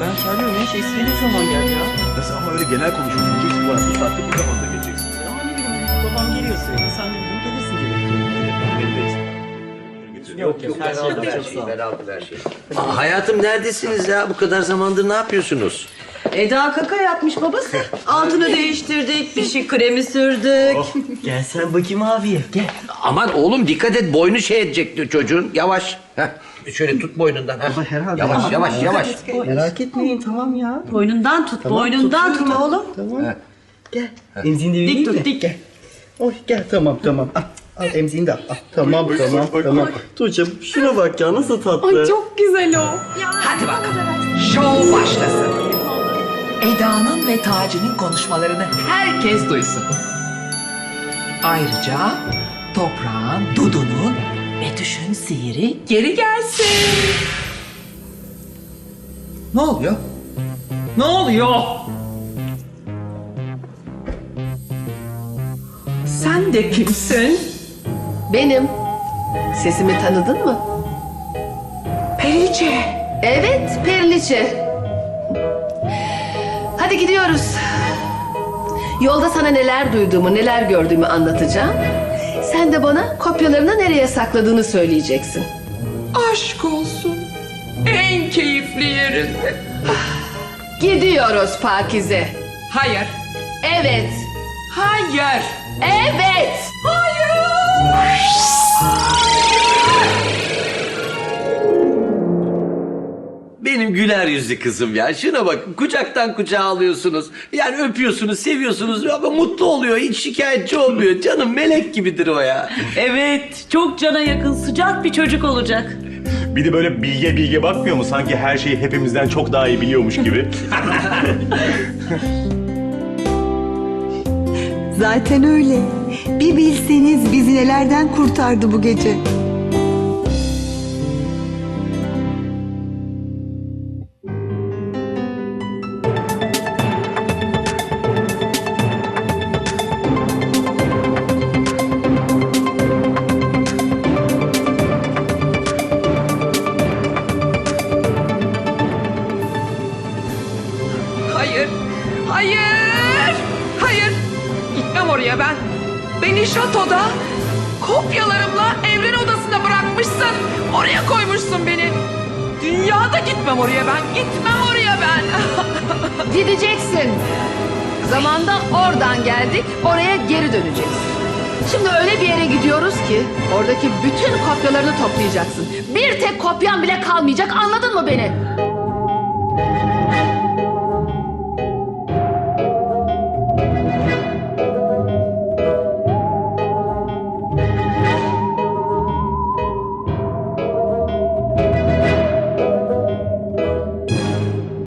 ben söylüyorum enişte istediğin zaman gel ya. Nasıl ama öyle genel konuşuyorsun. Diyeceksin bana bu saatte bu zamanda geleceksin. Ya ne bileyim babam geliyor sürekli. Sen de bugün gelirsin gerekli. Yok yok her şey aldım her şeyi. Aa, hayatım neredesiniz ya? Bu kadar zamandır ne yapıyorsunuz? Eda kaka yapmış babası. Altını değiştirdik, bir şey kremi sürdük. Gel sen bakayım abiye gel. Aman oğlum dikkat et boynu şey edecek diyor çocuğun. Yavaş. Heh, şöyle tut boynundan. Heh. herhalde. Yavaş yavaş yavaş. Merak etmeyin tamam ya. Boynundan tut, boynundan tut oğlum. Tamam. Gel. Emziğini de vereyim Dik de. tut, dik. Gel. Oy gel tamam tamam. Al, al emziğini de al. al. Tamam tamam tamam. Tuğçe şuna bak ya nasıl tatlı. Ay çok güzel o. Hadi bakalım. Şov başlasın. Eda'nın ve Taci'nin konuşmalarını herkes duysun. Ayrıca toprağın, Dudu'nun ve düşün sihiri geri gelsin. Ne oluyor? Ne oluyor? Sen de kimsin? Benim. Sesimi tanıdın mı? Perice. Evet, Periliçe. Hadi gidiyoruz. Yolda sana neler duyduğumu, neler gördüğümü anlatacağım. Sen de bana kopyalarını nereye sakladığını söyleyeceksin. Aşk olsun. En keyifli yerinde. Gidiyoruz Pakize. Hayır. Evet, Hayır. evet. Benim güler yüzlü kızım ya. Şuna bak kucaktan kucağa alıyorsunuz. Yani öpüyorsunuz, seviyorsunuz ama mutlu oluyor. Hiç şikayetçi olmuyor. Canım melek gibidir o ya. Evet, çok cana yakın, sıcak bir çocuk olacak. Bir de böyle bilge bilge bakmıyor mu? Sanki her şeyi hepimizden çok daha iyi biliyormuş gibi. Zaten öyle. Bir bilseniz bizi nelerden kurtardı bu gece. Hayır. Hayır. Gitmem oraya ben. Beni şatoda kopyalarımla evren odasında bırakmışsın. Oraya koymuşsun beni. Dünyada gitmem oraya ben. Gitmem oraya ben. Gideceksin. Zamanda oradan geldik, oraya geri döneceğiz. Şimdi öyle bir yere gidiyoruz ki oradaki bütün kopyalarını toplayacaksın. Bir tek kopyan bile kalmayacak anladın mı beni?